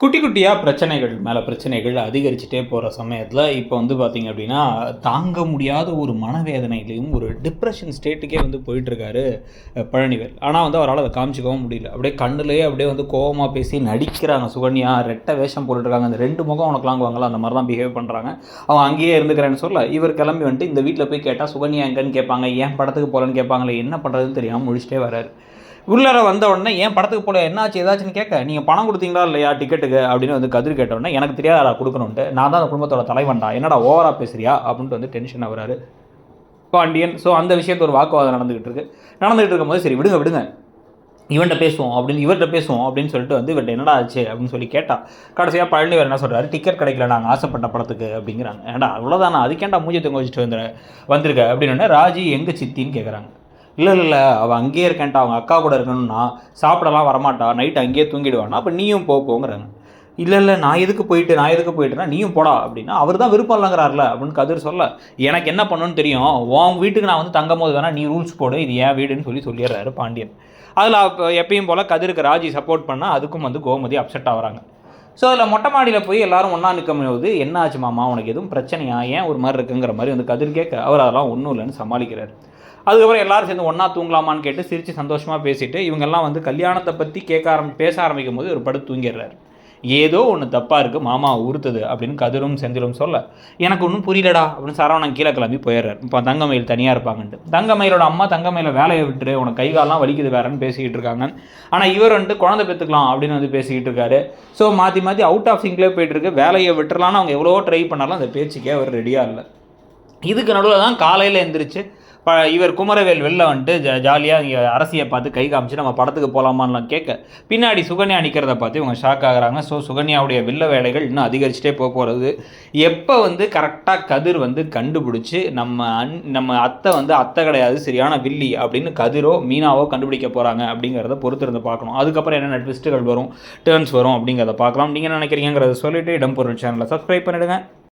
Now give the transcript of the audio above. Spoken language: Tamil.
குட்டி குட்டியாக பிரச்சனைகள் மேலே பிரச்சனைகள் அதிகரிச்சுட்டே போகிற சமயத்தில் இப்போ வந்து பார்த்திங்க அப்படின்னா தாங்க முடியாத ஒரு மனவேதனையிலையும் ஒரு டிப்ரெஷன் ஸ்டேட்டுக்கே வந்து போயிட்டுருக்காரு பழனிவேல். ஆனால் வந்து அவரால் அதை காமிச்சிக்கவும் முடியல. அப்படியே கண்ணுலேயே அப்படியே வந்து கோவமாக பேசி நடிக்கிறாங்க சுகன்யா ரெட்டை வேஷம் போட்டுருக்காங்க அந்த ரெண்டு முகம் உனக்கு வாங்குவாங்களா அந்த மாதிரி தான் பிஹேவ் பண்ணுறாங்க அவன் அங்கேயே இருந்துக்கிறேன்னு சொல்ல இவர் கிளம்பி வந்துட்டு இந்த வீட்டில் போய் கேட்டால் சுகன்யா எங்கன்னு கேட்பாங்க ஏன் படத்துக்கு போகலன்னு கேட்பாங்களே என்ன பண்ணுறதுன்னு தெரியாமல் முடிச்சிட்டே வராரு உள்ளர வந்த உடனே ஏன் படத்துக்கு போல? என்னாச்சு? ஏதாச்சுன்னு கேட்க நீங்கள் பணம் கொடுத்தீங்களா இல்லையா? டிக்கெட்டுக்கு அப்படின்னு வந்து கதிர் கேட்ட உடனே எனக்கு தெரியாதா கொடுக்கணுன்ட்டு நான் தான் அந்த குடும்பத்தோட தலைவன்டா. என்னடா ஓவரா பேசுறியா? அப்படின்ட்டு வந்து டென்ஷன் ஆகுறாரு பாண்டியன் ஸோ அந்த விஷயத்து ஒரு வாக்குவாதம் நடந்துகிட்டு இருக்கு. நடந்துகிட்டு இருக்கும்போது சரி விடுங்க விடுங்க. இவன்கிட்ட பேசுவோம். அப்படின்னு இவர்கிட்ட பேசுவோம். அப்படின்னு சொல்லிட்டு வந்து இவர்கிட்ட என்னடா ஆச்சு? அப்படின்னு சொல்லி கேட்டா கடைசியாக பழனி என்ன சொல்கிறாரு டிக்கெட் கிடைக்கல நாங்கள் ஆசைப்பட்ட படத்துக்கு. அப்படிங்கிறாங்க. ஏன்டா அவ்வளோதானா அதுக்கேண்டா மூஞ்சி தொங்க வச்சுட்டு வந்துரு வந்திருக்க? அப்படின்னு ராஜி எங்கே சித்தின்னு கேட்குறாங்க இல்லை இல்லை இல்லை அவள் அங்கேயே இருக்கேன்ட்டா அவங்க அக்கா கூட இருக்கணும்னா சாப்பிடலாம் வரமாட்டா நைட் அங்கேயே தூங்கிடுவானா அப்போ நீயும் போ போங்கிறாங்க. இல்லை இல்லை நான் எதுக்கு போயிட்டு நான் எதுக்கு போயிட்டுனா நீயும் போடா அப்படின்னா அவர் தான் விருப்பம் இல்லைங்கிறார்ல அப்படின்னு கதிர் சொல்ல எனக்கு என்ன பண்ணணும்னு தெரியும்? உன் வீட்டுக்கு நான் வந்து தங்கும் போது வேணால் நீ ரூல்ஸ் போடு இது ஏன் வீடுன்னு சொல்லி சொல்லிடுறாரு பாண்டியன். அதில் எப்பயும் போல் கதிருக்கு ராஜி சப்போர்ட் பண்ணால் அதுக்கும் வந்து கோமதி அப்செட் ஆகுறாங்க. ஸோ அதில் மொட்டை மாடியில் போய் எல்லாரும் ஒன்றா நிற்கும் போது என்ன ஆச்சு மாமா உனக்கு எதுவும் பிரச்சனையா? ஏன் ஒரு மாதிரி இருக்குங்கிற மாதிரி வந்து கதிர் கேட்க அவர் அதெல்லாம் ஒன்றும் இல்லைன்னு சமாளிக்கிறார். அதுக்கப்புறம் எல்லாரும் சேர்ந்து ஒன்றா தூங்கலாமான்னு கேட்டு சிரித்து சந்தோஷமாக பேசிட்டு இவங்கெல்லாம் வந்து கல்யாணத்தை பற்றி கேட்க ஆரம்பி பேச ஆரம்பிக்கும் போது ஒரு படுத்து தூங்கிடுறாரு. ஏதோ ஒன்று தப்பாக இருக்குது மாமா உறுத்துது அப்படின்னு கதிரும் செந்திலும் சொல்ல எனக்கு ஒன்றும் புரியலடா அப்படின்னு சரவணன் கீழே கிளம்பி போயிடுறாரு. இப்போ தங்கமயில் தனியாக இருப்பாங்கன்ட்டு. தங்கமயிலோட அம்மா தங்கமயில வேலையை விட்டுரு உனக்கு கைகாலெலாம் வலிக்குது வேறன்னு பேசிக்கிட்டு இருக்காங்க ஆனால் இவர் வந்துட்டு குழந்தை பெற்றுக்கலாம் அப்படின்னு வந்து பேசிக்கிட்டு இருக்காரு. ஸோ மாற்றி மாற்றி அவுட் ஆஃப் சிங்க்லேயே போயிட்டு இருக்கு. வேலையை விட்டுறலான்னு அவங்க எவ்வளோ ட்ரை பண்ணாலும் அந்த பேச்சுக்கே அவர் ரெடியாக இல்லை. இதுக்கு நடுவில் தான் காலையில் எழுந்திரிச்சு ப இவர் குமரவேல் வெளில வந்துட்டு ஜ ஜாலியாக இங்கே அரசியை பார்த்து கை காமிச்சு நம்ம படத்துக்கு போகலாமான்லாம் கேட்க பின்னாடி சுகன்யா நிற்கிறத பார்த்து இவங்க ஷாக் ஆகிறாங்க. ஸோ சுகன்யாவுடைய வில்ல வேலைகள் இன்னும் அதிகரிச்சுட்டே போக போகிறது எப்போ வந்து கரெக்டாக கதிர் வந்து கண்டுபிடிச்சி நம்ம அன் நம்ம அத்தை வந்து அத்தை கிடையாது சரியான வில்லி அப்படின்னு கதிரோ மீனாவோ கண்டுபிடிக்க போகிறாங்க அப்படிங்கிறத பொறுத்திருந்து பார்க்கணும். அதுக்கப்புறம் என்னென்ன ட்விஸ்ட்டுகள் வரும் டேர்ன்ஸ் வரும் அப்படிங்கிறத பார்க்கலாம். நீங்கள் நினைக்கிறீங்கிறத சொல்லிவிட்டு இடம்பொருள் சேனலை சப்ஸ்கிரைப் பண்ணிவிடுங்க